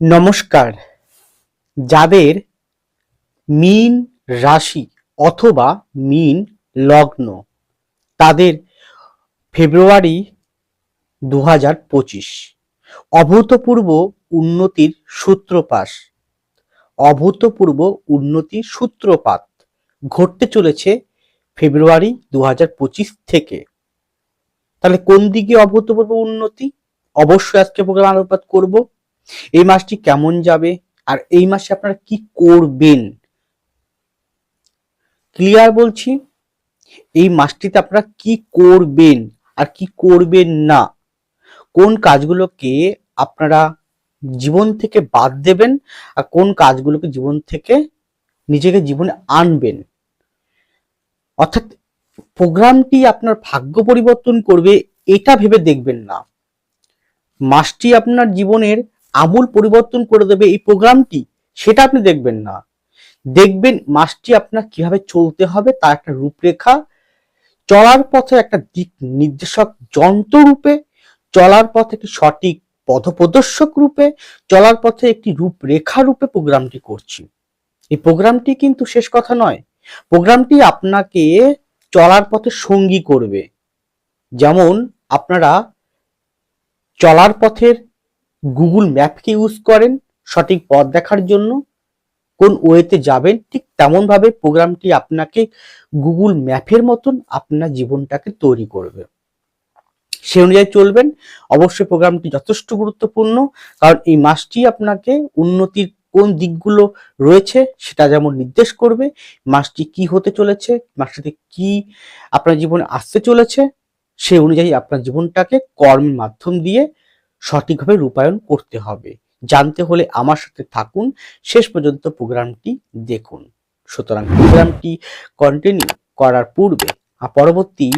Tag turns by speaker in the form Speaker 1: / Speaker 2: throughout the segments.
Speaker 1: নমস্কার। যাদের মীন রাশি অথবা মীন লগ্ন, তাদের ফেব্রুয়ারি দু হাজার পঁচিশ। অভূতপূর্ব উন্নতির সূত্রপাত, অভূতপূর্ব উন্নতির সূত্রপাত ঘটতে চলেছে ফেব্রুয়ারি দু হাজার পঁচিশ থেকে। তাহলে কোন দিকে অভূতপূর্ব উন্নতি? অবশ্যই আজকে প্রোগ্রাম আলোকপাত করব। এই মাসটি কেমন যাবে আর এই মাসে আপনারা কি করবেন? ক্লিয়ার বলছি? এই মাসটিতে আপনারা কি করবেন আর কি করবেন না? কোন কাজগুলোকে আপনারা জীবন থেকে বাদ দেবেন আর কোন কাজগুলোকে জীবন থেকে নিজেকে জীবনে আনবেন? অর্থাৎ প্রোগ্রামটি আপনার ভাগ্য পরিবর্তন করবে, এটা ভেবে দেখবেন না। মাসটি আপনার জীবনের আমূল পরিবর্তন করে দেবে এই প্রোগ্রামটি, সেটা আপনি দেখবেন না। দেখবেন মাসটি আপনার কীভাবে চলতে হবে, তার একটা রূপরেখা, চলার পথে একটা দিক নির্দেশক যন্ত্র রূপে, চলার পথে একটি সঠিক পথপ্রদর্শক রূপে, চলার পথে একটি রূপরেখা রূপে প্রোগ্রামটি করছি। এই প্রোগ্রামটি কিন্তু শেষ কথা নয়। প্রোগ্রামটি আপনাকে চলার পথে সঙ্গী করবে। যেমন আপনারা চলার পথের গুগল ম্যাপকে ইউজ করেন সঠিক পথ দেখার জন্য। কোন ওয়েতে যাবেন, ঠিক তেমন ভাবে প্রোগ্রামটি আপনাকে গুগল ম্যাপের মতন আপনার জীবনটাকে তৈরি করবে। সে অনুযায়ী চলবেন। অবশ্যই প্রোগ্রামটি যথেষ্ট গুরুত্বপূর্ণ, কারণ এই মাসটি আপনাকে উন্নতির কোন দিকগুলো রয়েছে সেটা যেমন নির্দেশ করবে, মাসটি কি হতে চলেছে, মাসটিতে কি আপনার জীবনে আসতে চলেছে, সে অনুযায়ী আপনার জীবনটাকে কর্মের মাধ্যম দিয়ে সঠিকভাবে রূপায়ণ করতে হবে। জানতে হলে আমার সাথে থাকুন। শেষ পর্যন্ত প্রোগ্রামটি দেখুন। সুতরাং প্রোগ্রামটি কন্টিনিউ করার পূর্বে পরবর্তী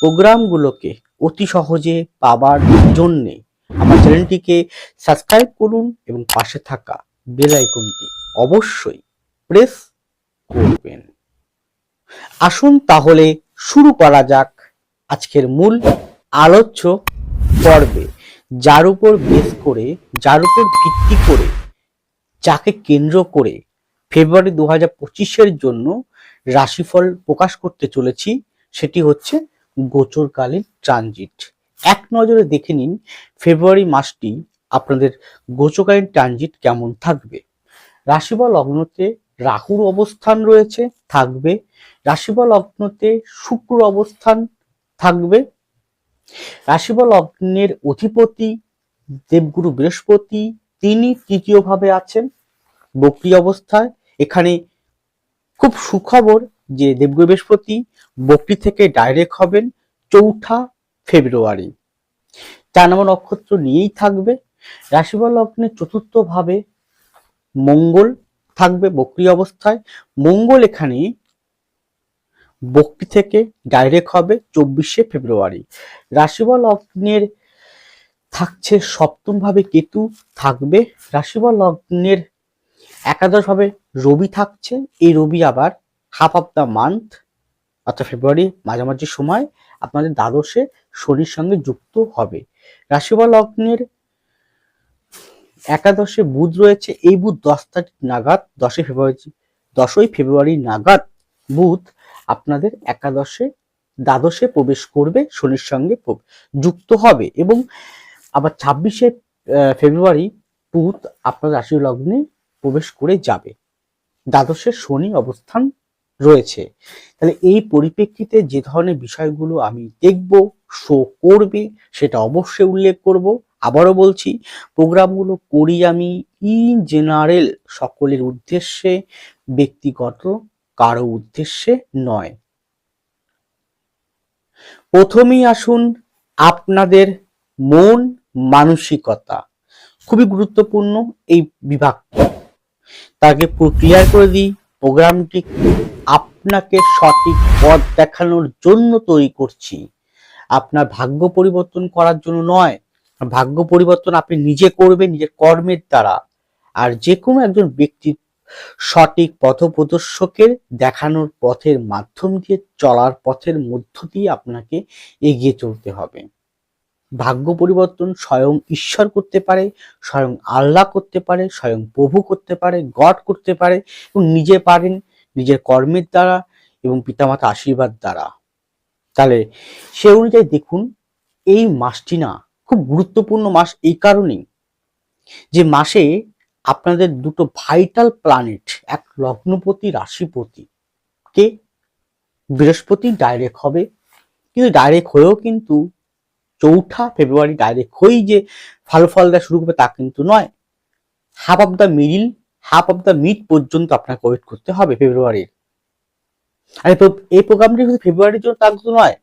Speaker 1: প্রোগ্রামগুলোকে অতি সহজে পাবার জন্যে আমার চ্যানেলটিকে সাবস্ক্রাইব করুন এবং পাশে থাকা বেল আইকনটি অবশ্যই প্রেস করবেন। আসুন তাহলে শুরু করা যাক আজকের মূল আলোচ্য পর্বে। যার উপর বেস করে, যার উপর ভিত্তি করে, যাকে কেন্দ্র করে ফেব্রুয়ারি দু হাজার পঁচিশের জন্য রাশিফল প্রকাশ করতে চলেছি, সেটি হচ্ছে গোচরকালীন ট্রানজিট। এক নজরে দেখে নিন ফেব্রুয়ারি মাসটি আপনাদের গোচরকালীন ট্রানজিট কেমন থাকবে। রাশি বা লগ্নতে রাহুর অবস্থান রয়েছে, থাকবে। রাশি বা লগ্নতে শুক্র অবস্থান থাকবে। রাশি বা লগ্নের অধিপতি দেবগুরু বৃহস্পতি, তিনি তৃতীয় ভাবে আছেন বক্রি অবস্থায়। এখানে খুব সুখবর যে দেবগুরু বৃহস্পতি বক্রি থেকে ডাইরেক্ট হবেন চৌঠা ফেব্রুয়ারি। চার নম্বর নক্ষত্র নিয়েই থাকবে। রাশি বা লগ্নের চতুর্থ ভাবে মঙ্গল থাকবে বক্রি অবস্থায়। মঙ্গল এখানে বক্রি থেকে ডাইরেক্ট হবে চব্বিশে ফেব্রুয়ারি। রাশি বা লগ্নের থাকছে সপ্তম ভাবে কেতু থাকবে। রাশি বা লগ্নের একাদশ ভাবে রবি থাকছে। এই রবি আবার হাফ অফ দ্য মান্থ অর্থাৎ ফেব্রুয়ারি মাঝামাঝি সময় আপনাদের দ্বাদশে শনির সঙ্গে যুক্ত হবে। রাশি বা লগ্নের একাদশে বুধ রয়েছে। এই বুধ দশ তারিখ নাগাদ, দশই ফেব্রুয়ারি দশই ফেব্রুয়ারি নাগাদ বুধ আপনাদের একাদশে, দ্বাদশে প্রবেশ করবে, শনির সঙ্গে যুক্ত হবে এবং আবার ছাব্বিশে ফেব্রুয়ারি বুধ আপনার রাশি লগ্নে প্রবেশ করে যাবে। দ্বাদশে শনি অবস্থান রয়েছে। তাহলে এই পরিপ্রেক্ষিতে যে ধরনের বিষয়গুলো আমি দেখব, শো করবে, সেটা অবশ্যই উল্লেখ করব। আবারও বলছি, প্রোগ্রামগুলো করি আমি ইন জেনারেল সকলের উদ্দেশ্যে, ব্যক্তিগত কারও উদ্দেশ্যে নয়। প্রথমেই আসুন আপনাদের মন মানসিকতা। খুবই গুরুত্বপূর্ণ এই বিভাগটি। তাকে ক্লিয়ার করে দিই, প্রোগ্রামটি আপনাকে সঠিক পথ দেখানোর জন্য তৈরি করছি। আপনার ভাগ্য পরিবর্তন করার জন্য নয়। ভাগ্য পরিবর্তন আপনি নিজে করবেন, নিজের কর্মের দ্বারা। আর যে কোনো একজন ব্যক্তি সঠিক পথপ্রদর্শকের দেখানোর পথের মাধ্যম দিয়ে চলার পথের মধ্য দিয়ে আপনাকে এগিয়ে চলতে হবে। ভাগ্য পরিবর্তন স্বয়ং ঈশ্বর করতে পারে, স্বয়ং আল্লাহ করতে পারে, স্বয়ং প্রভু করতে পারে, গড করতে পারে এবং নিজে পারেন, নিজের কর্মের দ্বারা এবং পিতামাতা আশীর্বাদ দ্বারা। তাহলে সে অনুযায়ী দেখুন, এই মাসটি না খুব গুরুত্বপূর্ণ মাস এই কারণেই যে মাসে আপনাদের দুটো ভাইটাল প্ল্যানেট এক লগ্নপতি, রাশিপতি কে বৃহস্পতি ডাইরেক্ট হবে। কিন্তু ডাইরেক্ট হয়েও কিন্তু চৌঠা ফেব্রুয়ারি ডাইরেক্ট হয়েই যে ভালো ফল দেওয়া শুরু করবে তা কিন্তু নয়। Half of the middle half of the mid পর্যন্ত আপনাকে ওয়েট করতে হবে ফেব্রুয়ারির আর এই এই প্রোগ্রামটি শুধু ফেব্রুয়ারির জন্য তা কিন্তু নয়।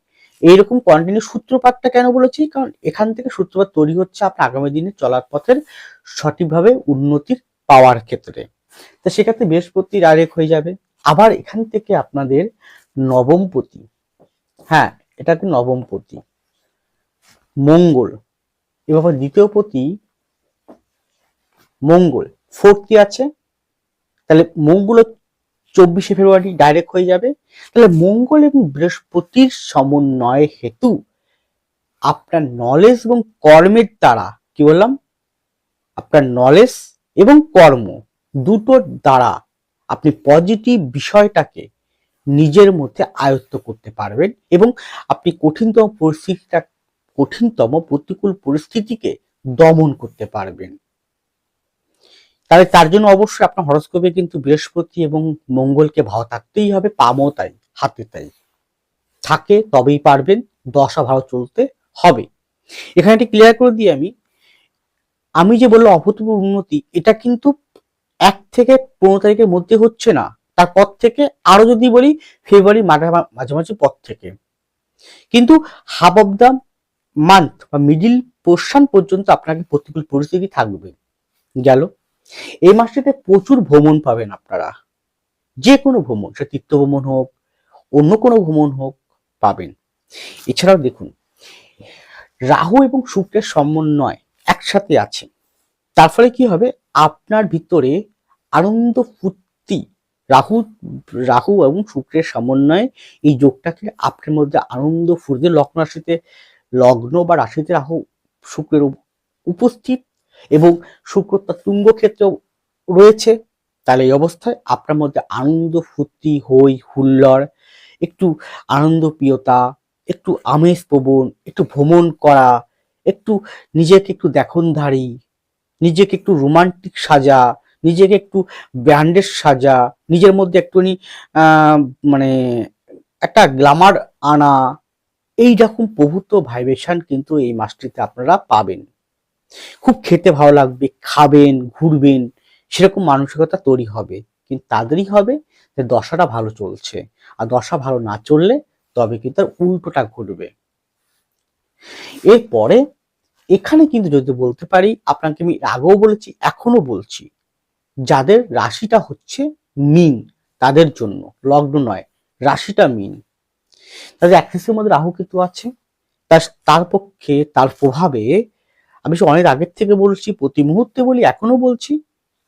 Speaker 1: এইরকম কন্টিনিউ সূত্রপাতটা কেন বলেছি? কারণ এখান থেকে সূত্রপাত তৈরি হচ্ছে আপনার আগামী দিনে চলার পথের সঠিকভাবে উন্নতির পাওয়ার ক্ষেত্রে। তো সেক্ষেত্রে বৃহস্পতি ডাইরেক্ট হয়ে যাবে। আবার এখান থেকে আপনাদের নবমপতি হ্যাঁ এটাতে নবমপতি, মঙ্গল এবার দ্বিতীয় পতি মঙ্গল ফোর্থে আছে? তাহলে মঙ্গল চব্বিশে ফেব্রুয়ারি ডাইরেক্ট হয়ে যাবে। তাহলে মঙ্গল এবং বৃহস্পতির সমন্বয় হেতু আপনার নলেজ এবং কর্মের দ্বারা কি বললাম? আপনার নলেজ এবং কর্ম দুটোর দ্বারা আপনি পজিটিভ বিষয়টাকে নিজের মধ্যে আয়ত্ত করতে পারবেন এবং আপনি কঠিনতম পরিস্থিতিটা, কঠিনতম প্রতিকূল পরিস্থিতিকে দমন করতে পারবেন। তাহলে তার জন্য অবশ্যই আপনার হরস্কোপে কিন্তু বৃহস্পতি এবং মঙ্গলকে ভালো থাকতেই হবে, পামও তাই, হাতে তাই। থাকে, তবেই পারবেন, দশা ভালো চলতে হবে। এখানে একটি ক্লিয়ার করে দিই আমি। আমি যে বললাম অভূতপূর্ব উন্নতি, এটা কিন্তু এক থেকে পনেরো তারিখের মধ্যে হচ্ছে না। তারপর থেকে আরও যদি বলি, ফেব্রুয়ারি মাঝা- মাঝামাঝি পর থেকে। কিন্তু হাফ অব দ্য মান্থ বা মিডিল পোর্শন পর্যন্ত আপনাকে প্রতিকূল পরিস্থিতি থাকবে? গেল। এই মাসটিতে প্রচুর ভ্রমণ পাবেন আপনারা। যে কোনো ভ্রমণ, সে তীর্থ ভ্রমণ হোক, অন্য কোনো ভ্রমণ হোক, পাবেন। এছাড়াও দেখুন, রাহু এবং শুক্রের সমন্বয় একসাথে আছে। তার ফলে কি হবে? আপনার ভিতরে আনন্দ ফুর্তি, রাহু রাহু এবং শুক্রের সমন্বয়ে এই যোগটাকে আপনার মধ্যে আনন্দ ফুর্তি, লগ্ন রাশিতে, লগ্ন বা রাশিতে রাহু, শুক্রের উপস্থিত এবং শুক্র তার তুঙ্গ ক্ষেত্র রয়েছে। তাহলে এই অবস্থায় আপনার মধ্যে আনন্দ, ফুর্তি হই হুল্লড়, একটু আনন্দ প্রিয়তা একটু আমেজ প্রবণ, একটু ভ্রমণ করা, একটু নিজেকে একটু দেখনধারী, নিজেকে একটু রোমান্টিক সাজা, নিজেকে একটু ব্র্যান্ডের সাজা, নিজের মধ্যে একটুখানি মানে একটা গ্লামার আনা এই রকম প্রভূত ভাইব্রেশন কিন্তু এই মাসটিতে আপনারা পাবেন। খুব খেতে ভালো লাগবে, খাবেন, ঘুরবেন, সেরকম মানসিকতা তৈরি হবে। কিন্তু তাদেরই হবে যে দশাটা ভালো চলছে। আর দশা ভালো না চললে তবে কিন্তু তার উল্টোটা ঘটবে। এরপরে এখানে কিন্তু যদি বলতে পারি, আপনাকে আমি আগেও বলেছি এখনও বলছি, যাদের রাশিটা হচ্ছে মিন, তাদের জন্য, লগ্ন নয়, রাশিটা মিন। তাদের অ্যাক্সিসের মধ্যে রাহু কেতু আছে, তার তার পক্ষে, তার প্রভাবে আমি সে অনেক আগের থেকে বলছি, প্রতি মুহূর্তে বলি, এখনও বলছি,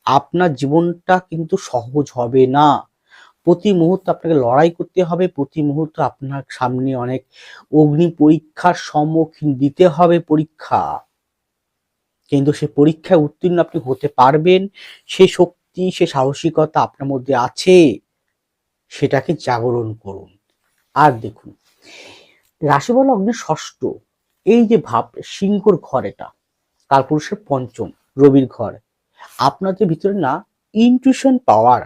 Speaker 1: আপনার জীবনটা কিন্তু সহজ হবে না। প্রতি মুহূর্তে আপনাকে লড়াই করতে হবে, প্রতি মুহূর্তে আপনার সামনে অনেক অগ্নি পরীক্ষার সম্মুখীন দিতে হবে পরীক্ষা। কিন্তু সে পরীক্ষায় উত্তীর্ণ আপনি হতে পারবেন, সে শক্তি, সে সাহসিকতা আপনার মধ্যে আছে, সেটাকে জাগরণ করুন। আর দেখুন রাশিবল অগ্নি ষষ্ঠ, এই যে ভাব, সিংহর ঘর এটা কালপুরুষের পঞ্চম, রবির ঘর। আপনাদের ভিতরে না ইনটিউশন পাওয়ার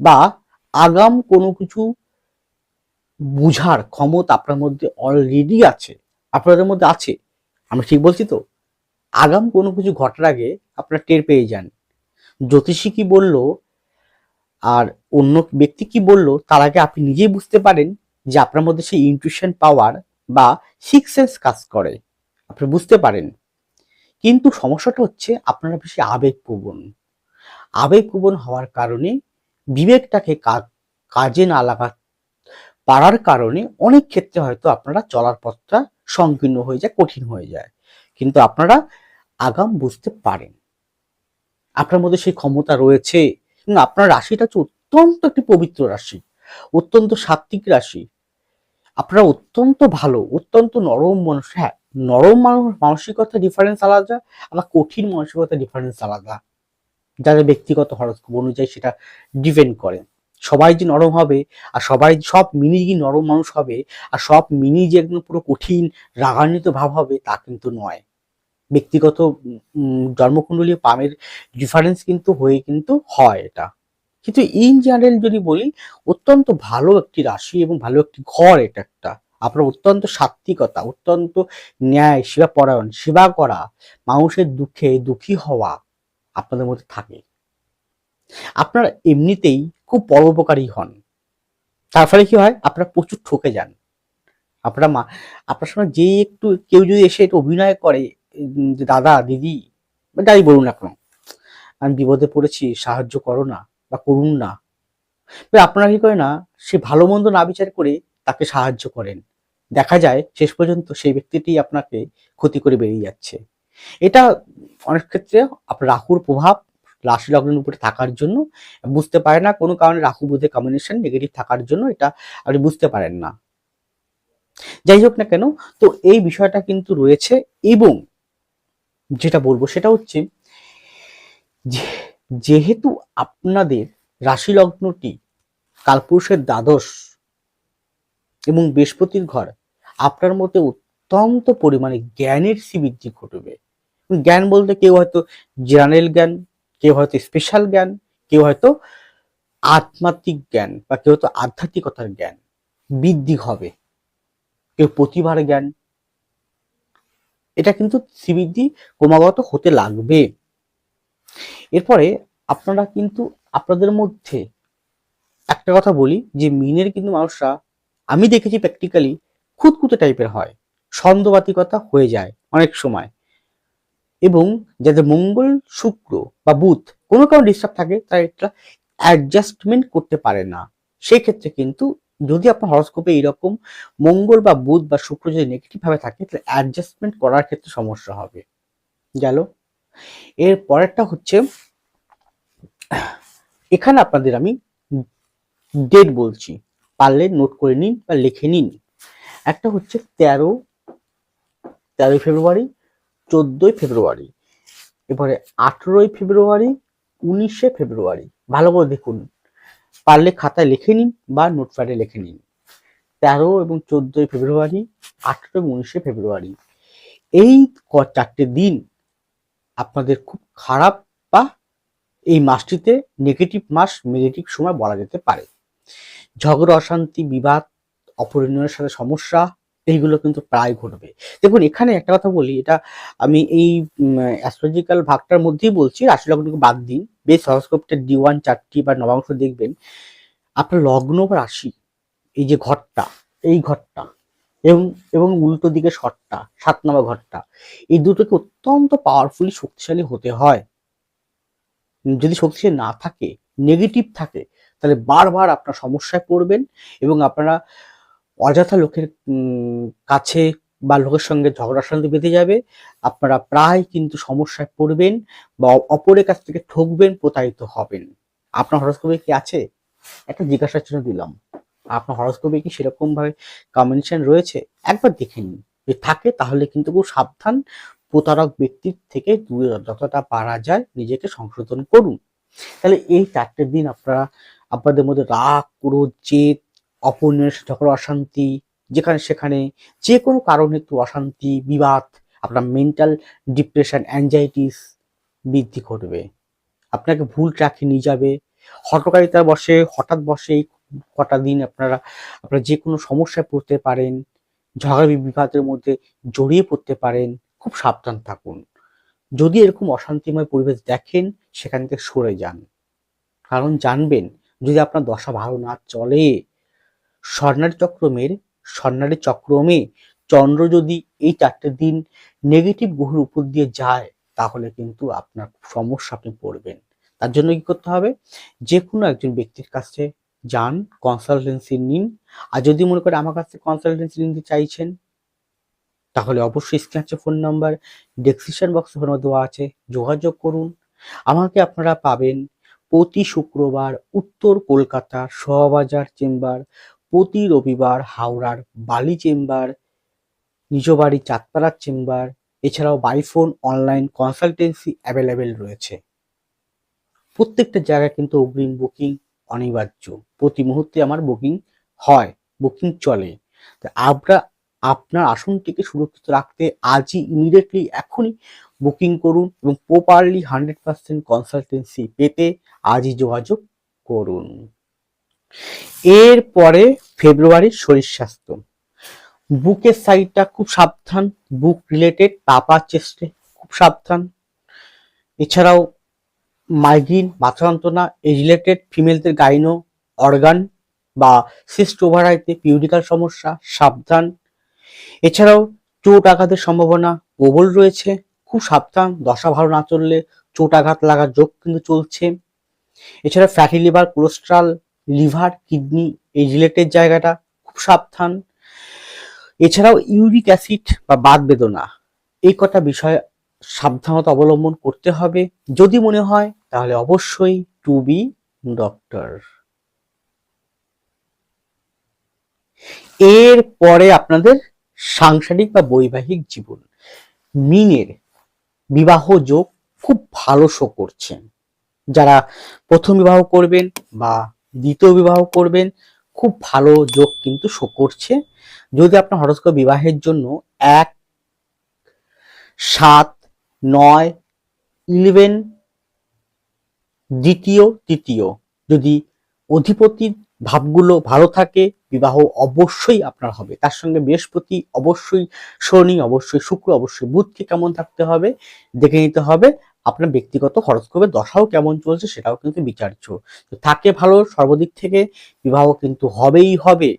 Speaker 1: বা আগাম কোনো কিছু বুঝার ক্ষমতা আপনার মধ্যে অলরেডি আছে, আপনাদের মধ্যে আছে। আমি ঠিক বলছি তো? আগাম কোনো কিছু ঘটার আগে আপনারা টের পেয়ে যান। জ্যোতিষী কি বলল আর অন্য ব্যক্তি কি বলল, তার আগে আপনি নিজেই বুঝতে পারেন যে আপনার মধ্যে সেই ইনটিউশন পাওয়ার বা সিক্স সেন্স কাজ করে। আপনি বুঝতে পারেন। কিন্তু সমস্যাটা হচ্ছে আপনারা বেশি আবেগপ্রবণ। আবেগপ্রবণ হওয়ার কারণে বিবেকটাকে কাজে না লাগা, পারার কারণে অনেক ক্ষেত্রে হয়তো আপনারা চলার পথটা সংকীর্ণ হয়ে যায়, কঠিন হয়ে যায়। কিন্তু আপনারা আগাম বুঝতে পারেন। আপনার মধ্যে সেই ক্ষমতা রয়েছে। আপনার রাশিটা হচ্ছে অত্যন্ত একটি পবিত্র রাশি, অত্যন্ত সাত্ত্বিক রাশি। আপনারা অত্যন্ত ভালো, অত্যন্ত নরম মানুষ হ্যাঁ নরম মানুষ- মানসিকতা ডিফারেন্স আলাদা, আবার কঠিন মানসিকতা ডিফারেন্স আলাদা। যাদের ব্যক্তিগত হরস্কোপ অনুযায়ী সেটা ডিপেন্ড করে। সবাই যে নরম হবে, আর সবাই সব মিনি যে নরম মানুষ হবে, আর সব মিনি যে একদম পুরো কঠিন, রাগান্বিত ভাব হবে, তা কিন্তু নয়। ব্যক্তিগত জন্মকুণ্ডলীয় পামের ডিফারেন্স কিন্তু হয়ে কিন্তু হয় এটা। কিন্তু ইন জেনারেল যদি বলি, অত্যন্ত ভালো একটি রাশি এবং ভালো একটি ঘর এটা একটা। আপনার অত্যন্ত সাত্বিকতা অত্যন্ত ন্যায় সেবা পরায়ণ সেবা করা, মানুষের দুঃখে দুঃখী হওয়া আপনাদের মধ্যে থাকে। আপনারা এমনিতেই খুব পরোপকারী হন। তার ফলে কি হয়? আপনারা প্রচুর ঠকে যান। আপনারা মা, আপনার সঙ্গে যে একটু, কেউ যদি এসে একটু অভিনয় করে যে দাদা, দিদি যাই বলুন না কেন, আমি বিপদে পড়েছি, সাহায্য করো না বা করুন না। আপনারা কি করে না, সে ভালো মন্দ না বিচার করে তাকে সাহায্য করেন। দেখা যায় শেষ পর্যন্ত সেই ব্যক্তিটি আপনাকে ক্ষতি করে বেরিয়ে যাচ্ছে। এটা অনেক ক্ষেত্রে রাহুর প্রভাব রাশি লগ্নের উপরে থাকার জন্য বুঝতে পারে না। কোনো কারণে রাহু বুধের কম্বিনেশন নেগেটিভ থাকার জন্য এটা আপনি বুঝতে পারেন না। যাই হোক না কেন, তো এই বিষয়টা কিন্তু রয়েছে এবং যেটা বলব সেটা হচ্ছে যেহেতু আপনাদের রাশি লগ্নটি কালপুরুষের দ্বাদশ এবং বৃহস্পতির ঘর আপনার মধ্যে অত্যন্ত পরিমাণে জ্ঞানের শ্রীবৃদ্ধি ঘটবে। জ্ঞান বলতে কেউ হয়তো জেনারেল জ্ঞান, কেউ হয়তো স্পেশাল জ্ঞান, কেউ হয়তো আধ্যাত্মিক জ্ঞান বা কেউ হয়তো আধ্যাত্মিকতার জ্ঞান। বৃদ্ধি হবে। কেউ প্রতিভার জ্ঞান। এটা কিন্তু শ্রীবৃদ্ধি ক্রমাগত হতে লাগবে। এরপরে আপনারা কিন্তু আপনাদের মধ্যে একটা কথা বলি যে মিনের কিন্তু মানুষরা আমি দেখেছি প্র্যাকটিক্যালি খুঁতখুঁতে টাইপের হয়। ছন্দবাতিকতা হয়ে যায় অনেক সময়। এবং যাদের মঙ্গল, শুক্র বা বুধ কোনো কারণ ডিস্টার্ব থাকে, তারা এটা অ্যাডজাস্টমেন্ট করতে পারে না। সেই ক্ষেত্রে কিন্তু যদি আপনার হরস্কোপে এইরকম মঙ্গল বা বুধ বা শুক্র যদি নেগেটিভভাবে থাকে, তাহলে অ্যাডজাস্টমেন্ট করার ক্ষেত্রে সমস্যা হবে। গেল। এর পরেরটা হচ্ছে, এখানে আপনাদের আমি ডেট বলছি। পারলে নোট করে নিন বা লিখে নিন। একটা হচ্ছে তেরো, তেরোই ফেব্রুয়ারি, চোদ্দই ফেব্রুয়ারি এবারে আঠেরোই ফেব্রুয়ারি, উনিশে ফেব্রুয়ারি, ভালো করে দেখুন। পারলে খাতায় লিখে নিন বা নোটপ্যাডে লিখে নিন। তেরো এবং চোদ্দই ফেব্রুয়ারি, আঠেরো এবং উনিশে ফেব্রুয়ারি, এই চারটে দিন আপনাদের খুব খারাপ বা এই মাসটিতে নেগেটিভ মাস নেগেটিভ সময় বলা যেতে পারে। ঝগড়া, অশান্তি, বিবাদ, অপরিণয়ের সাথে সমস্যা, এইগুলো কিন্তু প্রায় ঘটবে। দেখুন, এখানে একটা কথা বলি, এটা আমি এই অ্যাস্ট্রোলজিক্যাল ভাগটার মধ্যেই বলছি রাশি লগ্নকে বাদ দিন। বেশ হরস্কোপটা ডি ওয়ান চারটি বা নবাংশ দেখবেন। আপনার লগ্ন বা রাশি, এই যে ঘরটা, এই ঘরটা, এবং এবং উল্টো দিকে শটটা, সাত নম্বর ঘরটা, এই দুটোকে অত্যন্ত পাওয়ারফুলি শক্তিশালী হতে হয়। যদি শক্তিশালী না থাকে নেগেটিভ থাকে তাহলে বারবার আপনার সমস্যায় পড়বেন এবং আপনারা অযথা লোকের কাছে বা লোকের সঙ্গে ঝগড়া শান্তি বেঁধে যাবে। আপনারা প্রায় কিন্তু সমস্যায় পড়বেন বা অপরের কাছ থেকে ঠকবেন, প্রতারিত হবেন। আপনার হরস্কোপে কি আছে? একটা জিজ্ঞাসার জন্য দিলাম। আপনার হরস্কোপে কি সেরকম ভাবে কম্বিনেশন রয়েছে? একবার দেখে নিন। যদি থাকে তাহলে কিন্তু খুব সাবধান প্রতারক ব্যক্তির থেকে দূরে, যতটা পারা যায় নিজেকে সংশোধন করুন। তাহলে এই চারটে দিন আপনারা আপনাদের মধ্যে রাগ, ক্রোধ, জেদ, অপর্ণের ঝগড়া অশান্তি, যেখানে সেখানে যে কোনো কারণে একটু অশান্তি, বিবাদ, আপনার মেন্টাল ডিপ্রেশন অ্যাংজাইটিস বৃদ্ধি ঘটবে। আপনাকে ভুল ট্র্যাকে নিয়ে যাবে। হটকারিতার বসে, হঠাৎ বসে কটা দিন আপনারা আপনারা যে কোনো সমস্যায় পড়তে পারেন, ঝগড়া, বিবাদের মধ্যে জড়িয়ে পড়তে পারেন, খুব সাবধান থাকুন। যদি এরকম অশান্তিময় পরিবেশ দেখেন, সেখান থেকে সরে যান। কারণ জানবেন যদি আপনার দশা ভালো না চলে স্বর্ণালী চক্রমের স্বর্ণালী চক্রমে চন্দ্র যদি এই চারটে দিন নেগেটিভ গ্রহের উপর দিয়ে যায়, তাহলে কিন্তু আপনার সমস্যা আপনি পড়বেন। তার জন্য কি করতে হবে? যে কোনো একজন ব্যক্তির কাছে যান কনসালটেন্সি নিন। আর যদি মনে করে আমার কাছে কনসালটেন্সি নিতে চাইছেন, তাহলে অবশ্যই স্ক্রিনে ফোন নাম্বার ডেসক্রিপশন বক্সে ফোন দেওয়া আছে, যোগাযোগ করুন। আমাকে আপনারা পাবেন প্রতি শুক্রবার উত্তর কলকাতা শোভাবাজার চেম্বার, প্রতি রবিবার হাওড়ার বালি চেম্বার নিজ বাড়ি চাঁদপাড়ার চেম্বার, এছাড়াও by phone online consultancy available রয়েছে। প্রত্যেকটা জায়গায় কিন্তু অগ্রিম বুকিং অনিবার্য। প্রতি মুহূর্তে আমার বুকিং হয়, বুকিং চলে। তো আমরা আপনার আসনটিকে সুরক্ষিত রাখতে আজই ইমিডিয়েটলি এখনই বুকিং করুন এবং প্রপারলি হান্ড্রেড পার্সেন্ট কনসালটেন্সি পেতে আজই যোগাযোগ করুন। এরপরে ফেব্রুয়ারির শরীর স্বাস্থ্য। বুকের সাইডটা খুব সাবধান বুক রিলেটেড পাপা চেস্টে খুব সাবধান। এছাড়াও মাইগ্রেন মাথা যন্ত্রণা এই রিলেটেড ফিমেলদের গাইনো অর্গান বা সিস্ট ওভারাইতে পিউরিকাল সমস্যা, সাবধান। এছাড়াও চোট আঘাতের সম্ভাবনা প্রবল রয়েছে। খুব সাবধান, দশা ভালো না চললে চোটাঘাত লাগার যোগ কিন্তু চলছে। এছাড়া fatty liver cholesterol liver kidney এই রিলেটেড জায়গাটা খুব সাবধান। এছাড়াও ইউরিক অ্যাসিড বা বাত বেদনা, এই কটা বিষয় সাবধানতা অবলম্বন করতে হবে। যদি মনে হয়, তাহলে অবশ্যই টু বি ডক্টর এর পরে আপনাদের সাংসারিক বা বৈবাহিক জীবন, মিনের বিবাহ যোগ খুব ভালো শো করছেন। যারা প্রথম বিবাহ করবেন বা দ্বিতীয় বিবাহ করবেন, খুব ভালো যোগ কিন্তু শো করছে। যদি আপনার হরস্কোপ বিবাহের জন্য এক, সাত, নয়, ইলেভেন, দ্বিতীয়, তৃতীয় যদি অধিপতির ভাবগুলো ভালো থাকে বিবাহ অবশ্যই আপনার হবে। তার সঙ্গে বৃহস্পতি অবশ্যই, শনি অবশ্যই, শুক্র অবশ্যই, বুধকে কেমন থাকতে হবে দেখে নিতে হবে। আপনার ব্যক্তিগত হরস্কোপের দশাও কেমন চলছে সেটাও কিন্তু বিচার্য তো থাকে ভালো, সর্বদিক থেকে বিবাহ কিন্তু হবেই হবে।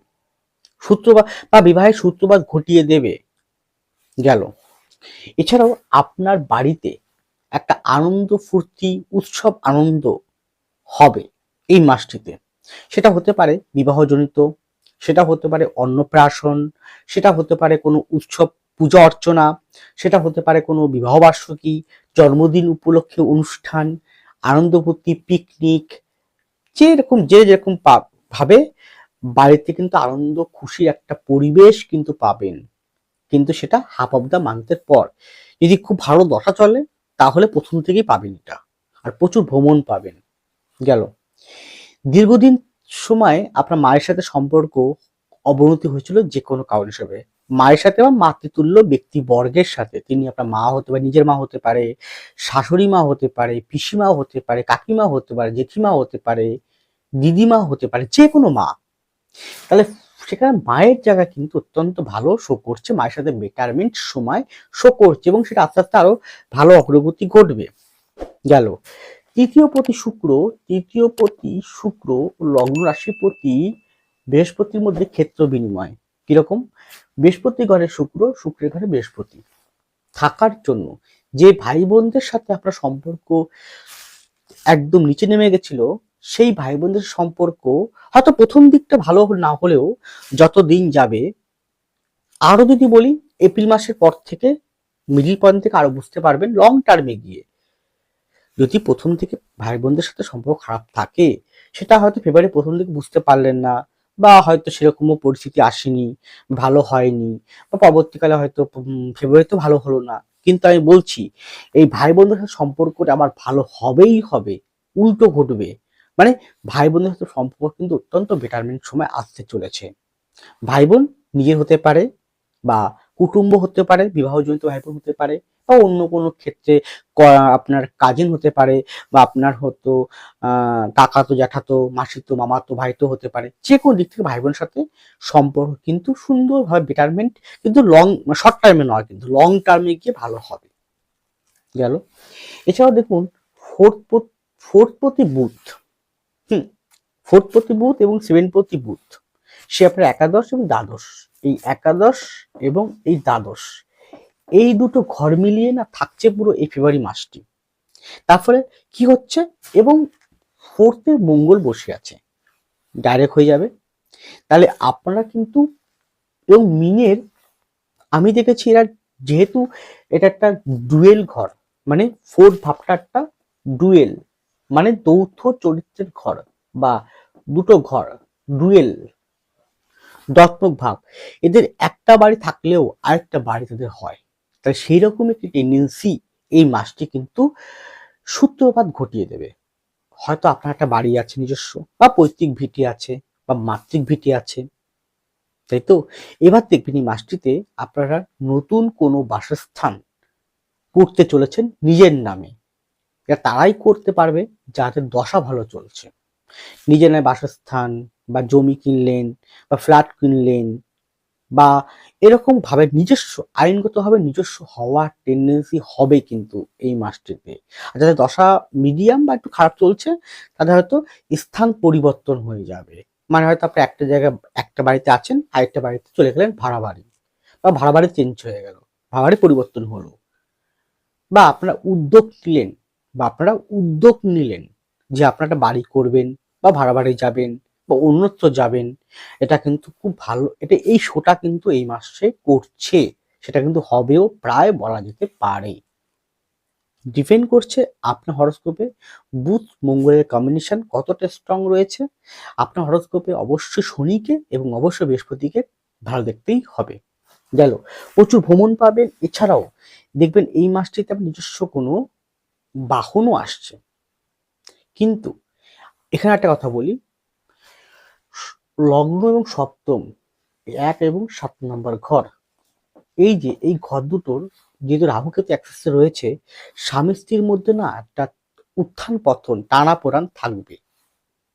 Speaker 1: সূত্রপাত বা বিবাহের সূত্রপাত ঘটিয়ে দেবে। গেল। এছাড়াও আপনার বাড়িতে একটা আনন্দ ফুর্তি, উৎসব আনন্দ হবে এই মাসটিতে। সেটা হতে পারে বিবাহজনিত সেটা হতে পারে অন্নপ্রাশন, সেটা হতে পারে কোনো উৎসব পূজা অর্চনা, সেটা হতে পারে কোনো বিবাহবার্ষিকী, জন্মদিন উপলক্ষে অনুষ্ঠান, আনন্দ ফুর্তি পিকনিক যেরকম যে যেরকম ভাবে, বাড়িতে কিন্তু আনন্দ খুশির একটা পরিবেশ কিন্তু পাবেন। কিন্তু সেটা হাফ অফ দ্য মান্থের পর। যদি খুব ভালো দশা চলে, তাহলে প্রথম থেকেই পাবেন এটা। আর প্রচুর ভ্রমণ পাবেন। গেল। দীর্ঘদিন সময় আপনার মায়ের সাথে সম্পর্ক অবনতি হয়েছিল যে কোনো কারণ হিসেবে। মায়ের সাথে বা মাতৃতুল্য ব্যক্তি বর্গের সাথে, তিনি আপনার মা হতে পারে, নিজের মা হতে পারে, শাশুড়ি মা হতে পারে পিসিমা হতে পারে, কাকিমা হতে পারে জেঠিমা হতে পারে দিদিমা হতে পারে যে কোনো মা। তাহলে সেখানে মায়ের জায়গা কিন্তু অত্যন্ত ভালো শো করছে, মায়ের সাথে বেটারমেন্ট সময় শো করছে এবং সেটা আস্তে আস্তে আরও ভালো অগ্রগতি ঘটবে। গেল। তৃতীয় পতি শুক্র, তৃতীয় পতি শুক্র লগ্ন রাশির প্রতি বৃহস্পতির মধ্যে ক্ষেত্র বিনিময়। কীরকম? বৃহস্পতি ঘরে শুক্র, শুক্রের ঘরে বৃহস্পতি। থাকার জন্য যে ভাই বোনদের সাথে আপনার সম্পর্ক একদম নিচে নেমে গেছিল, সেই ভাই বোনদের সম্পর্ক হয়তো প্রথম দিকটা ভালো না হলেও যত দিন যাবে, আরও যদি বলি, এপ্রিল মাসের পর থেকে মিডিল পয়েন্ট থেকে আরও বুঝতে পারবেন লং টার্মে গিয়ে। যদি প্রথম থেকে ভাই বোনদের সাথে সম্পর্ক খারাপ থাকে সেটা হয়তো ফেব্রুয়ারি প্রথম দিকে বুঝতে পারলেন না বা হয়তো সেরকমও পরিস্থিতি আসেনি ভালো হয়নি বা পরবর্তীকালে হয়তো উম, ফেব্রুয়ারিতে ভালো হলো না। কিন্তু আমি বলছি এই ভাই বোনদের সাথে সম্পর্কটা আমার ভালো হবেই হবে উল্টো ঘটবে। মানে ভাই বোনদের সাথে সম্পর্ক কিন্তু অত্যন্ত বেটারমেন্ট সময় আসতে চলেছে। ভাই বোন নিজের হতে পারে বা কুটুম্ব হতে পারে বিবাহজনিত ভাই বোন হতে পারে বা অন্য কোনো ক্ষেত্রে আপনার কাজিন হতে পারে বা আপনার হতো কাকাতো, জ্যাঠাতো, মাসিতো, মামাতো, ভাইতো হতে পারে। যে কোনো দিক থেকে ভাই বোনের সাথে সম্পর্ক কিন্তু সুন্দরভাবে বেটারমেন্ট কিন্তু লং শর্ট টার্মে নয়, কিন্তু লং টার্মে গিয়ে ভালো হবে। গেল। এছাড়াও দেখুন ফোর্থ ফোর্থ প্রতি বুথ, হুম ফোর্থ প্রতি বুথ এবং সেভেন প্রতি বুথ, সে আপনার একাদশ এবং দ্বাদশ। এই একাদশ এবং এই দ্বাদশ এই দুটো ঘর মিলিয়ে না থাকছে পুরো এই ফেব্রুয়ারি মাসটি। তারপরে কি হচ্ছে? এবং ফোর্থে মঙ্গল বসে আছে। ডাইরেক্ট হয়ে যাবে। তাহলে আপনারা কিন্তু এবং মিনের, আমি দেখেছি এরা যেহেতু এটা একটা ডুয়েল ঘর মানে ফোর্থ ভাবটা একটা ডুয়েল মানে যৌথ চরিত্রের ঘর বা দুটো ঘর, ডুয়েল দত্তক ভাব। এদের একটা বাড়ি থাকলেও আরেকটা বাড়ি তাদের হয়। তাই সেই রকম একটি টেন্ডেন্সি এই মাসটি কিন্তু সূত্রপাত ঘটিয়ে দেবে। হয়তো আপনার একটা বাড়ি আছে নিজস্ব বা পৈতৃক ভিটি আছে বা মাতৃক ভিটি আছে, তাই তো? এবার দেখবেন এই মাসটিতে আপনারা নতুন কোনো বাসস্থান করতে চলেছেন নিজের নামে। এটা তারাই করতে পারবে, যাদের দশা ভালো চলছে। নিজের নামে বাসস্থান বা জমি কিনলেন বা ফ্ল্যাট কিনলেন বা এরকম ভাবে নিজস্ব, আইনগতভাবে নিজস্ব হওয়ার টেন্ডেন্সি হবে কিন্তু এই মাসটিতে। আর যাদের দশা মিডিয়াম বা একটু খারাপ চলছে তাদের হয়তো স্থান পরিবর্তন হয়ে যাবে। মানে হয়তো আপনি একটা জায়গায়, একটা বাড়িতে আছেন, আরেকটা বাড়িতে চলে গেলেন ভাড়া বাড়ি। বা ভাড়া বাড়ি চেঞ্জ হয়ে গেল, ভাড়া বাড়ি পরিবর্তন হলো। বা আপনারা উদ্যোগ নিলেন, বা আপনারা উদ্যোগ নিলেন যে আপনারা বাড়ি করবেন বা ভাড়া বাড়ি যাবেন। বা অন্যত্র যাবেন, এটা কিন্তু খুব ভালো, এটা এই শোটা কিন্তু এই মাসে করছে, সেটা কিন্তু হবেও প্রায় বলা যেতে পারে। ডিপেন্ড করছে আপনার হরস্কোপে বুধ মঙ্গলের কম্বিনেশন কতটা স্ট্রং রয়েছে, আপনার হরস্কোপে অবশ্যই শনিকে এবং অবশ্যই বৃহস্পতিকে ভালো দেখতেই হবে। গেল, প্রচুর ভ্রমণ পাবেন, এছাড়াও দেখবেন এই মাসটিতে আপনার নিজস্ব কোনো বাহনও আসছে। কিন্তু এখানে একটা কথা বলি লগ্ন এবং সপ্তম, এক এবং সাত নম্বর ঘর। এই যে, এই ঘর দুটোর যেহেতু রাহুকেতু অ্যাক্সেসে রয়েছে, স্বামী স্ত্রীর মধ্যে না একটা উত্থান পতন, টানা পোড়ান থাকবে,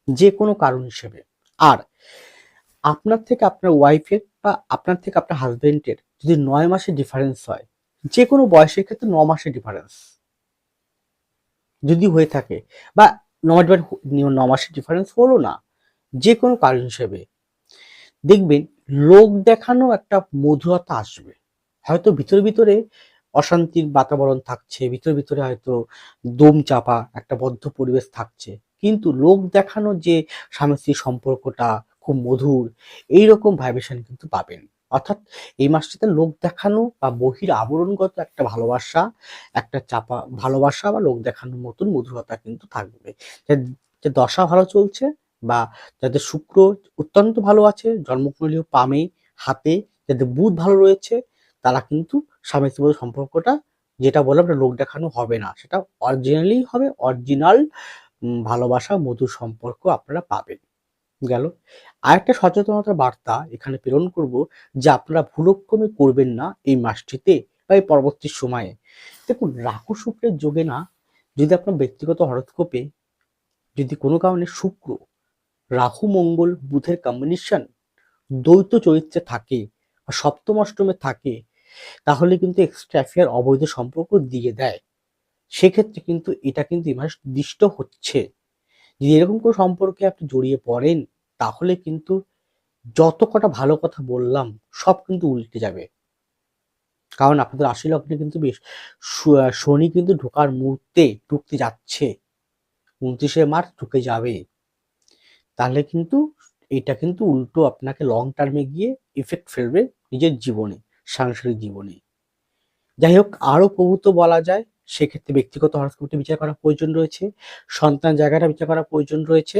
Speaker 1: যে কোনো কারণ হিসেবে। আর আপনার থেকে আপনার ওয়াইফের বা আপনার থেকে আপনার হাজবেন্ডের যদি নয় মাসের ডিফারেন্স হয়, যে কোনো বয়সের ক্ষেত্রে ন মাসের ডিফারেন্স যদি হয়ে থাকে, বা ন ন মাসের ডিফারেন্স হলো না যে কোনো কারণ হিসেবে। দেখবেন, লোক দেখানো একটা মধুরতা আসবে। হয়তো ভিতরে ভিতরে অশান্তির বাতাবরণ থাকছে, ভিতরে ভিতরে হয়তো দম চাপা একটা বদ্ধ পরিবেশ থাকছে। কিন্তু লোক দেখানো যে স্বামী সম্পর্কটা খুব মধুর, এইরকম ভাইব্রেশন কিন্তু পাবেন। অর্থাৎ এই মাসটিতে লোক দেখানো বা বহির আবরণগত একটা ভালোবাসা, একটা চাপা ভালোবাসা বা লোক দেখানোর মতন মধুরতা কিন্তু থাকবে। যে দশা ভালো চলছে বা যাদের শুক্র অত্যন্ত ভালো আছে জন্মকুণ্ডলীয় পামে হাতে যাদের বুধ ভালো রয়েছে, তারা কিন্তু স্বামী স্ত্রী সম্পর্কটা যেটা বললাম লোক দেখানো হবে না। সেটা অরিজিনালি হবে অরিজিনাল ভালোবাসা, মধুর সম্পর্ক আপনারা পাবেন। গেল। আরেকটা সচেতনতার বার্তা এখানে প্রেরণ করব যে আপনারা ভুলক্রমে করবেন না এই মাসটিতে বা এই পরবর্তী সময়ে। দেখুন, রাহু শুক্রের যোগে না যদি আপনার ব্যক্তিগত হরস্কোপে যদি কোনো কারণে শুক্র রাহু, মঙ্গল, বুধের কম্বিনেশন দ্বৈত চরিত্রে থাকে বা সপ্তম অষ্টমে থাকে, তাহলে কিন্তু এক্সট্রা অ্যাফেয়ার অবৈধ সম্পর্ক দিয়ে দেয়। সেক্ষেত্রে কিন্তু এটা কিন্তু ইমাস দৃষ্ট হচ্ছে। যদি এরকম কোনো সম্পর্কে আপনি জড়িয়ে পড়েন, তাহলে কিন্তু যত কটা ভালো কথা বললাম, সব কিন্তু উল্টে যাবে। কারণ আপনাদের আশি লগ্নে কিন্তু বেশ শনি কিন্তু ঢোকার মুহূর্তে ঢুকতে যাচ্ছে। উনত্রিশে মার্চ ঢুকে যাবে। তাহলে কিন্তু এটা কিন্তু উল্টো আপনাকে লং টার্মে গিয়ে ইফেক্ট ফেলবে নিজের জীবনে, সাংসারিক জীবনে। যাই হোক আরও প্রভূত বলা যায়, সেক্ষেত্রে ব্যক্তিগত হরস্কোপটি বিচার করা প্রয়োজন রয়েছে, সন্তান জায়গাটা বিচার করা প্রয়োজন রয়েছে।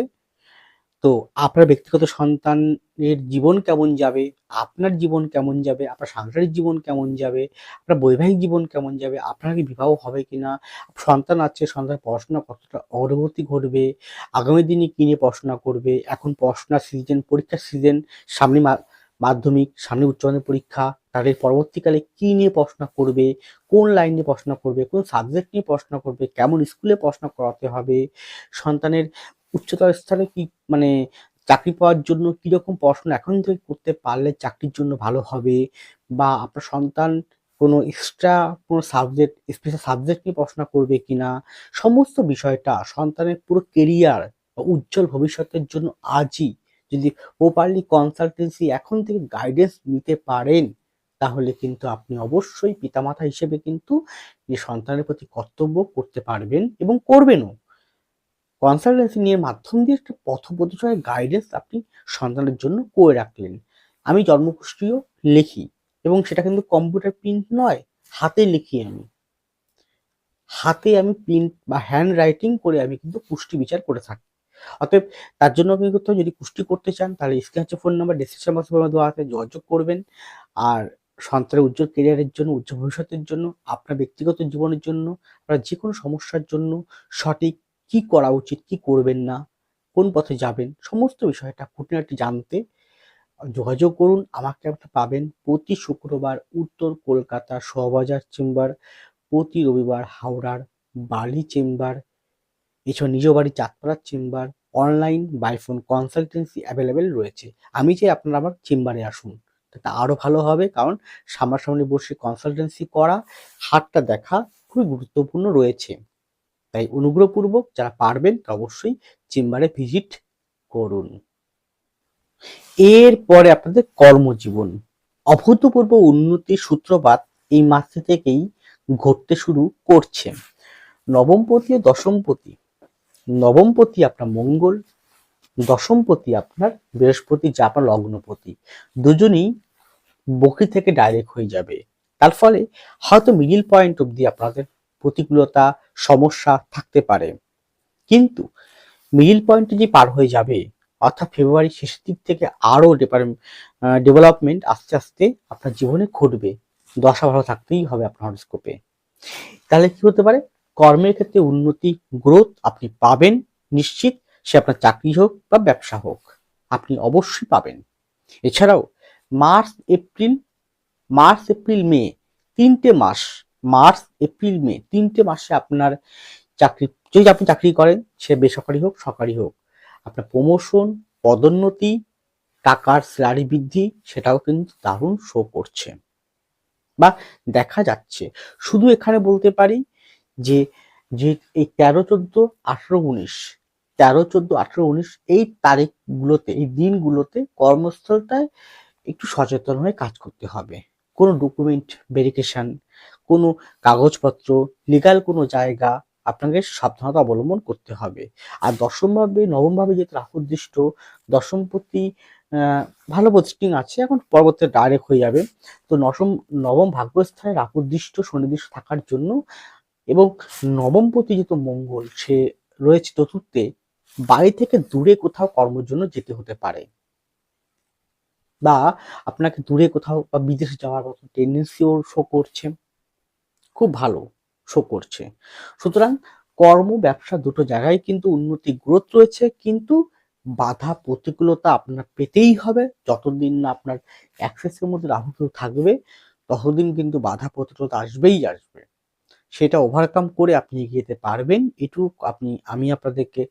Speaker 1: তো আপনার ব্যক্তিগত সন্তানের জীবন কেমন যাবে? আপনার জীবন কেমন যাবে? আপনার সাংসারিক জীবন কেমন যাবে? আপনার বৈবাহিক জীবন কেমন যাবে? আপনার কি বিবাহ হবে কিনা? সন্তান আছে সন্তান পড়াশোনা কতটা অগ্রগতি ঘটবে? আগামী দিনে কী নিয়ে পড়াশোনা করবে? এখন পড়াশোনার সিজন পরীক্ষার সিজন সামনে মাধ্যমিক, সামনে উচ্চ মাধ্যমিক পরীক্ষা তাদের পরবর্তীকালে কি নিয়ে পড়াশোনা করবে? কোন লাইন নিয়ে পড়াশোনা করবে? কোন সাবজেক্ট নিয়ে পড়াশোনা করবে? কেমন স্কুলে পড়াশোনা করাতে হবে? সন্তানের উচ্চতর স্থানে কি মানে চাকরি পাওয়ার জন্য কীরকম পড়াশোনা এখন থেকে করতে পারলে চাকরির জন্য ভালো হবে? বা আপনার সন্তান কোনো এক্সট্রা কোনো সাবজেক্ট স্পেশাল সাবজেক্ট নিয়ে পড়াশোনা করবে কিনা? সমস্ত বিষয়টা সন্তানের পুরো কেরিয়ার বা উজ্জ্বল ভবিষ্যতের জন্য আজই যদি প্রপারলি কনসালটেন্সি এখন থেকে গাইডেন্স নিতে পারেন, তাহলে কিন্তু আপনি অবশ্যই পিতামাতা হিসেবে কিন্তু সন্তানের প্রতি কর্তব্য করতে পারবেন এবং করবেনও। কনসালটেন্সি নিয়ে মাধ্যম দিয়ে একটা পথ প্রদর্শনের গাইডেন্স আপনি সন্তানের জন্য করে রাখলেন। আমি জন্মকুষ্ঠিও লিখি এবং সেটা কিন্তু কম্পিউটার প্রিন্ট নয়, হাতে লিখি আমি। হাতে আমি প্রিন্ট বা হ্যান্ড রাইটিং করে আমি কিন্তু পুষ্টি বিচার করে থাকি। অতএব তার জন্য কি করতে যদি পুষ্টি করতে চান, তাহলে স্ক্রিন হচ্ছে ফোন নাম্বার ডিসক্রিপশন বক্সে দেওয়া আছে, যোগাযোগ করবেন। আর সন্তানের উজ্জ্বল কেরিয়ারের জন্য, উজ্জ্বল ভবিষ্যতের জন্য, আপনার ব্যক্তিগত জীবনের জন্য, আপনার যে কোনো সমস্যার জন্য সঠিক কি করা উচিত, কি করবেন না, কোন পথে যাবেন, সমস্ত বিষয়টা খুঁটিনাটি জানতে যোগাযোগ করুন। আমাকে আপনি পাবেন প্রতি শুক্রবার উত্তর কলকাতা শোভাবাজার চেম্বার, প্রতি রবিবার হাওড়ার বালি চেম্বার, এছাড়া নিজ বাড়ি চাঁদপাড়ার chamber, online by phone consultancy available রয়েছে। আমি চাই আপনারা আমার চেম্বারে আসুন, তাতে আরও ভালো হবে, কারণ সামনাসামনি বসে কনসালটেন্সি করা, হাতটা দেখা খুবই গুরুত্বপূর্ণ রয়েছে। তাই অনুগ্রহপূর্বক যারা পারবেন অবশ্যই চেম্বারে ভিজিট করুন। এরপরে আপনাদের কর্মজীবন। অভূতপূর্ব উন্নতির সূত্রপাত এই মাসটি থেকেই ঘটতে শুরু করছে। নবমপতি ও দশমপতি। নবমপতি আপনার মঙ্গল, দশমপতি আপনার বৃহস্পতি, যা আপনার লগ্নপতি। দুজনই বকরি থেকে ডাইরেক্ট হয়ে যাবে। তার ফলে হয়তো মিডিল পয়েন্ট অব্দি আপনাদের প্রতিকূলতা, সমস্যা থাকতে পারে। কিন্তু মিডিল পয়েন্টে যে পার হয়ে যাবে, অর্থাৎ ফেব্রুয়ারি শেষের দিক থেকে আরও ডেভেলপমেন্ট আস্তে আস্তে আপনার জীবনে ঘটবে। দশা ভালো থাকতেই হবে আপনার হরস্কোপে তাহলে কি হতে পারে? কর্মের ক্ষেত্রে উন্নতি গ্রোথ আপনি পাবেন নিশ্চিত, সে আপনার চাকরি হোক বা ব্যবসা হোক, আপনি অবশ্যই পাবেন। এছাড়াও, March, April March, April, May তিনটে মাস মার্চ, এপ্রিল, মে তিনটে মাসে আপনার চাকরি যদি আপনি চাকরি করেন, সে বেসরকারি হোক, সরকারি হোক, আপনার প্রমোশন পদোন্নতি, টাকার স্যালারি বৃদ্ধি, সেটাও কিন্তু দারুণ শো করছে। বা দেখা যাচ্ছে, শুধু এখানে বলতে পারি যে যে এই তেরো, চোদ্দ, আঠেরো, উনিশ, তেরো, চোদ্দ, আঠেরো, উনিশ, এই তারিখগুলোতে, এই দিনগুলোতে কর্মস্থলটায় একটু সচেতন হয়ে কাজ করতে হবে। কোনো ডকুমেন্ট ভেরিফিকেশন কোনো কাগজপত্র লিগাল কোনো জায়গা আপনাকে সাবধানতা অবলম্বন করতে হবে। আর দশমভাবে নবমভাবে যেহেতু রাহুদৃষ্ট দশমপতি ভালো পোস্টিং আছে, এখন পরবর্তী ডাইরেক্ট হয়ে যাবে। তো নবম নবম ভাগ্যস্থানে রাহুদৃষ্ট সুনির্দিষ্ট থাকার জন্য এবং নবমপতি যেহেতু মঙ্গল, সে রয়েছে চতুর্থে, বাড়ি থেকে দূরে কোথাও কর্মের জন্য যেতে হতে পারে। বা আপনাকে দূরে কোথাও বা বিদেশে যাওয়ার মতো টেন্ডেন্সিও শো করছে। খুব ভালো শো করছে। সুতরাং কর্ম, ব্যবসা দুটো জায়গায় কিন্তু উন্নতি গ্রোথ রয়েছে, কিন্তু বাধা, প্রতিকূলতা আপনার পেতেই হবে। যতদিন না আপনার অ্যাক্সেসের মধ্যে রাহু থাকবে, ততদিন কিন্তু বাধা, প্রতিকূলতা আসবেই আসবে। সেটা ওভারকাম করে আপনি এগিয়ে যেতে পারবেন। এটুকু আপনি, আমি আপনাদেরকে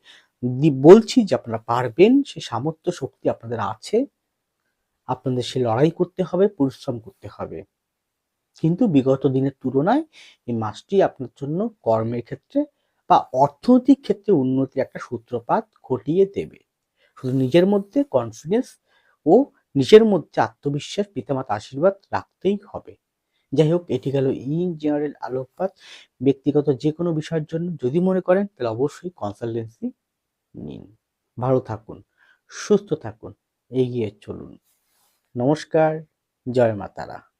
Speaker 1: বলছি যে আপনারা পারবেন, সে সামর্থ্য, শক্তি আপনাদের আছে। আপনাদের সে লড়াই করতে হবে, পরিশ্রম করতে হবে। কিন্তু বিগত দিনের তুলনায় এই মাসটি আপনার জন্য কর্মের ক্ষেত্রে বা অর্থনৈতিক ক্ষেত্রে উন্নতির একটা সূত্রপাত ঘটিয়ে দেবে। শুধু নিজের মধ্যে কনফিডেন্স ও নিজের মধ্যে আত্মবিশ্বাস পিতামাতা আশীর্বাদ রাখতেই হবে। যাই হোক, এটি গেল ইন জেনারেল আলোকপাত। ব্যক্তিগত যে কোনো বিষয়ের জন্য যদি মনে করেন, তাহলে অবশ্যই কনসালটেন্সি নিন। ভালো থাকুন, সুস্থ থাকুন, এগিয়ে চলুন। নমস্কার, জয় মাতারা।